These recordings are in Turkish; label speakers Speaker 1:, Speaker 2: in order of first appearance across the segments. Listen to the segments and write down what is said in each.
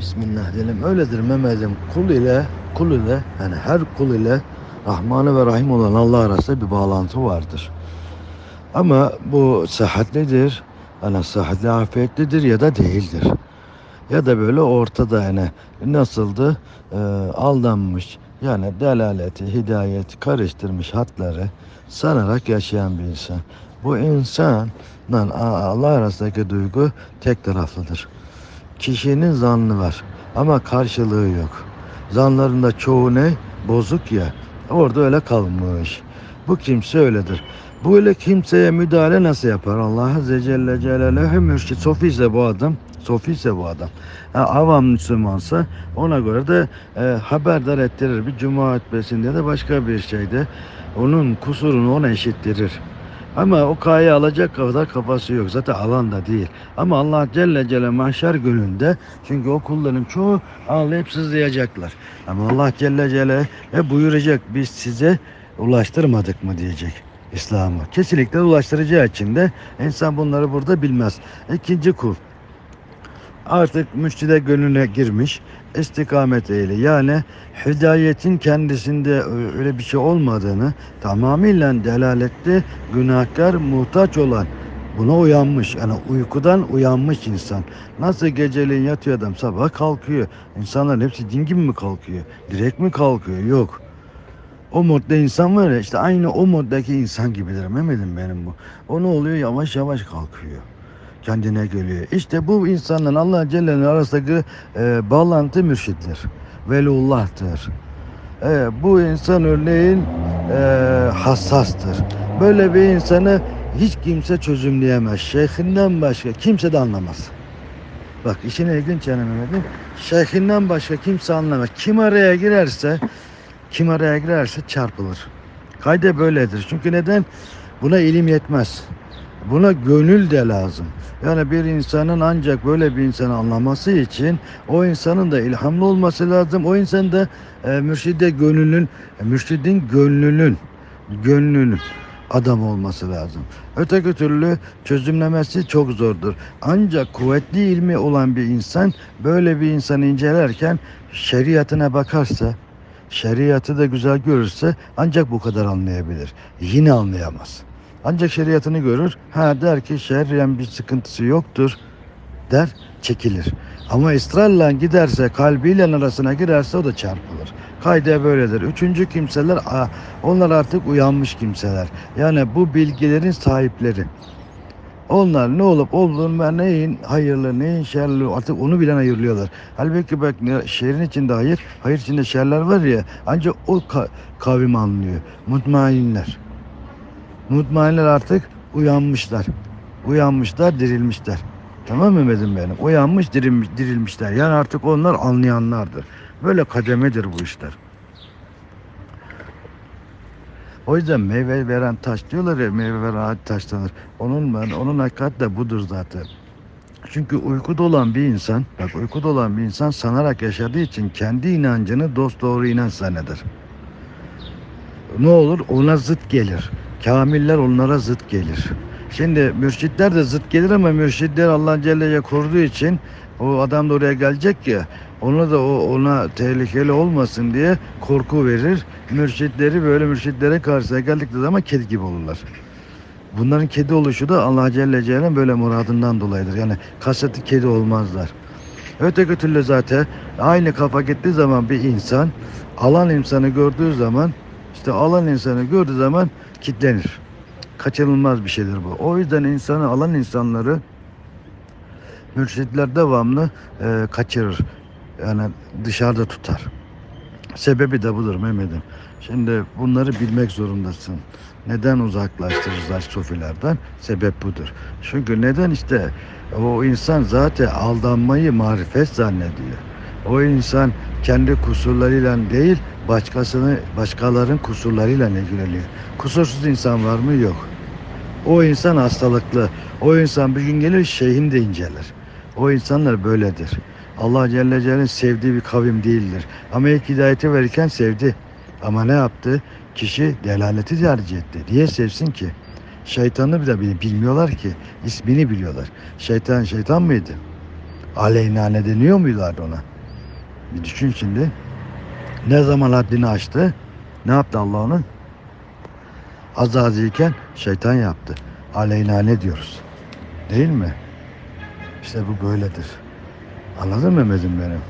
Speaker 1: Bismillah diyelim. Öyledir Mehmet'im. Kul ile, kul ile, yani her kul ile Rahmanı ve Rahim olan Allah arasında bir bağlantı vardır. Ama bu sıhhatlidir, yani sıhhatli afiyetlidir ya da değildir. Ya da böyle ortada yani nasıldı? Ee, aldanmış, yani delaleti, hidayeti karıştırmış hatları sanarak yaşayan bir insan. Bu insanla Allah arasındaki duygu tek taraflıdır. Kişinin zannı var ama karşılığı yok. Zanlarında çoğu ne? Bozuk ya. Orada öyle kalmış. Bu kimse öyledir. Böyle kimseye müdahale nasıl yapar? Allah Azze Celle Celaluhu mürşit. Sofi ise bu adam. Sofi ise bu adam. Ha, avam Müslümansa ona göre de e, haberdar ettirir. Bir cuma hutbesinde de başka bir şeyde onun kusurunu ona eşittirir. Ama o kayı alacak kadar kafası yok. Zaten alan da değil. Ama Allah Celle Celle mahşer gününde çünkü o kulların çoğu ağlayıp sızlayacaklar. Ama Allah Celle Celle e, buyuracak biz size ulaştırmadık mı diyecek İslam'ı. Kesinlikle ulaştıracağı için de insan bunları burada bilmez. İkinci kul artık müştide gönlüne girmiş istikamet ehli yani hidayetin kendisinde öyle bir şey olmadığını tamamıyla delaletli günahkar muhtaç olan buna uyanmış yani uykudan uyanmış insan. Nasıl geceliğin yatıyor adam sabah kalkıyor. İnsanların hepsi din gibi mi kalkıyor? Direkt mi kalkıyor? Yok. O modda insan var ya işte aynı o moddaki insan gibidir. Mehmet'im benim bu. O ne oluyor? Yavaş yavaş kalkıyor kendine geliyor. İşte bu insanların Allah Celle'nin arasındaki e, bağlantı mürşittir. Veliullah'tır. E, bu insan örneğin e, hassastır. Böyle bir insanı hiç kimse çözümleyemez. Şeyhinden başka kimse de anlamaz. Bak işin ilginç yanı Mehmet'im. Şeyhinden başka kimse anlamaz. Kim araya girerse kim araya girerse çarpılır. Kayda böyledir. Çünkü neden? Buna ilim yetmez. Buna gönül de lazım. Yani bir insanın ancak böyle bir insanı anlaması için o insanın da ilhamlı olması lazım. O insan da e, mürşide gönlünün, e, mürşidin gönlünün, gönlünün adam olması lazım. Öteki türlü çözümlemesi çok zordur. Ancak kuvvetli ilmi olan bir insan böyle bir insanı incelerken şeriatına bakarsa, şeriatı da güzel görürse ancak bu kadar anlayabilir. Yine anlayamaz. Ancak şeriatını görür. Ha der ki şerriyen bir sıkıntısı yoktur der çekilir. Ama ısrarla giderse kalbiyle arasına girerse o da çarpılır. Kayda böyledir. Üçüncü kimseler onlar artık uyanmış kimseler. Yani bu bilgilerin sahipleri. Onlar ne olup olduğunu ve neyin hayırlı neyin şerli artık onu bilen ayırıyorlar. Halbuki bak şehrin içinde hayır, hayır içinde şerler var ya ancak o kavim anlıyor. Mutmainler. Mutmainler artık uyanmışlar. Uyanmışlar, dirilmişler. Tamam mı Mehmet'im benim? Uyanmış, dirilmiş, dirilmişler. Yani artık onlar anlayanlardır. Böyle kademedir bu işler. O yüzden meyve veren taş diyorlar ya meyve veren taşlanır. Onun ben onun hakikat de budur zaten. Çünkü uykuda olan bir insan, bak uykuda olan bir insan sanarak yaşadığı için kendi inancını dost doğru inanç zanneder. Ne olur? Ona zıt gelir. Kamiller onlara zıt gelir. Şimdi mürşitler de zıt gelir ama mürşitler Allah Celle'ye koruduğu için o adam da oraya gelecek ya onu da o ona tehlikeli olmasın diye korku verir. Mürşitleri böyle mürşitlere karşısına geldikleri zaman kedi gibi olurlar. Bunların kedi oluşu da Allah Celle Celaluhu'nun böyle muradından dolayıdır. Yani kaseti kedi olmazlar. Öteki türlü zaten aynı kafa gittiği zaman bir insan alan insanı gördüğü zaman işte alan insanı gördüğü zaman kitlenir. Kaçınılmaz bir şeydir bu. O yüzden insanı alan insanları mürşitler devamlı e, kaçırır. Yani dışarıda tutar. Sebebi de budur Mehmet'im. Şimdi bunları bilmek zorundasın. Neden uzaklaştırırlar sofilerden? Sebep budur. Çünkü neden işte o insan zaten aldanmayı marifet zannediyor. O insan kendi kusurlarıyla değil, başkasını başkaların kusurlarıyla ilgileniyor. Kusursuz insan var mı? Yok. O insan hastalıklı. O insan bir gün gelir şeyhini de inceler. O insanlar böyledir. Allah Celle Celaluhu'nun sevdiği bir kavim değildir. Ama ilk hidayeti verirken sevdi. Ama ne yaptı? Kişi delaleti tercih etti. Niye sevsin ki? Şeytanı bile bilmiyorlar ki. ismini biliyorlar. Şeytan şeytan mıydı? Aleyhine deniyor muylardı ona? Bir düşün şimdi. Ne zaman haddini aştı? Ne yaptı Allah onu? Azaziyken şeytan yaptı. Aleyhine diyoruz. Değil mi? İşte bu böyledir. Anladın mı Mehmet'im benim?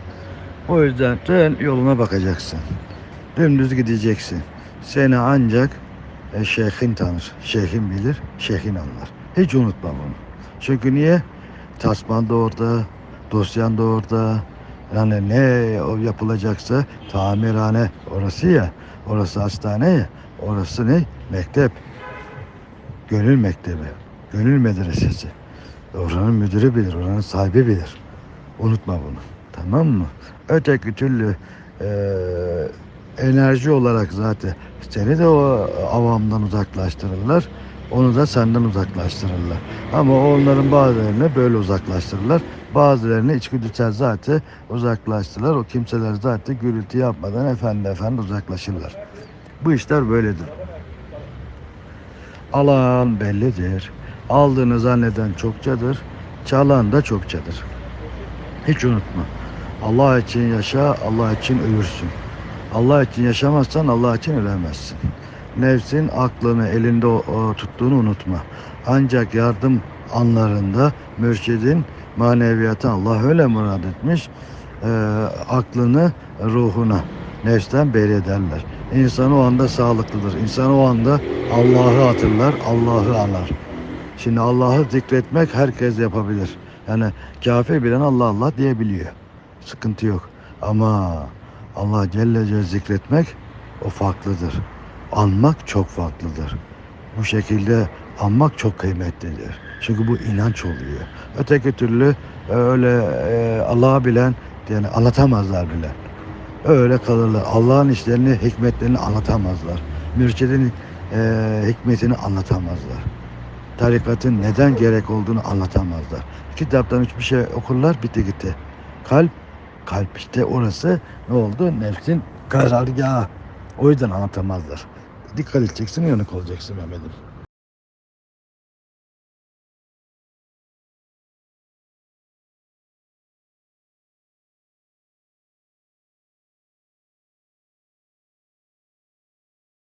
Speaker 1: O yüzden sen yoluna bakacaksın. Dümdüz gideceksin. Seni ancak e, şeyhin tanır. Şeyhin bilir, şeyhin anlar. Hiç unutma bunu. Çünkü niye? Tasman da orada, dosyan da orada. Yani ne yapılacaksa tamirhane orası ya. Orası hastane ya. Orası ne? Mektep. Gönül mektebi. Gönül medresesi. Oranın müdürü bilir, oranın sahibi bilir. Unutma bunu. Tamam mı? Öteki türlü eee, enerji olarak zaten seni de o avamdan uzaklaştırırlar. Onu da senden uzaklaştırırlar. Ama onların bazılarını böyle uzaklaştırırlar. Bazılarını içgüdüsel zaten uzaklaştırırlar. O kimseler zaten gürültü yapmadan efendi efendi uzaklaşırlar. Bu işler böyledir. Alan bellidir. Aldığını zanneden çokçadır. Çalan da çokçadır. Hiç unutma. Allah için yaşa, Allah için ölürsün. Allah için yaşamazsan Allah için ölemezsin. Nefsin aklını elinde tuttuğunu unutma. Ancak yardım anlarında mürşidin maneviyatı Allah öyle murad etmiş. Ee, aklını ruhuna, nefsten beri ederler. İnsan o anda sağlıklıdır. İnsan o anda Allah'ı hatırlar, Allah'ı anar. Şimdi Allah'ı zikretmek herkes yapabilir. Yani kafir bilen Allah Allah diyebiliyor. Sıkıntı yok. Ama Allah Celle Celle zikretmek o farklıdır. Anmak çok farklıdır. Bu şekilde anmak çok kıymetlidir. Çünkü bu inanç oluyor. Öteki türlü öyle e, Allah'ı bilen yani anlatamazlar bile. Öyle kalırlar. Allah'ın işlerini, hikmetlerini anlatamazlar. Mürşidin e, hikmetini anlatamazlar. Tarikatın neden gerek olduğunu anlatamazlar. Kitaptan hiçbir şey okurlar, bitti gitti. Kalp, kalp işte orası ne oldu? Nefsin karargahı. O yüzden anlatamazlar. Dikkat edeceksin, uyanık olacaksın Mehmet'im.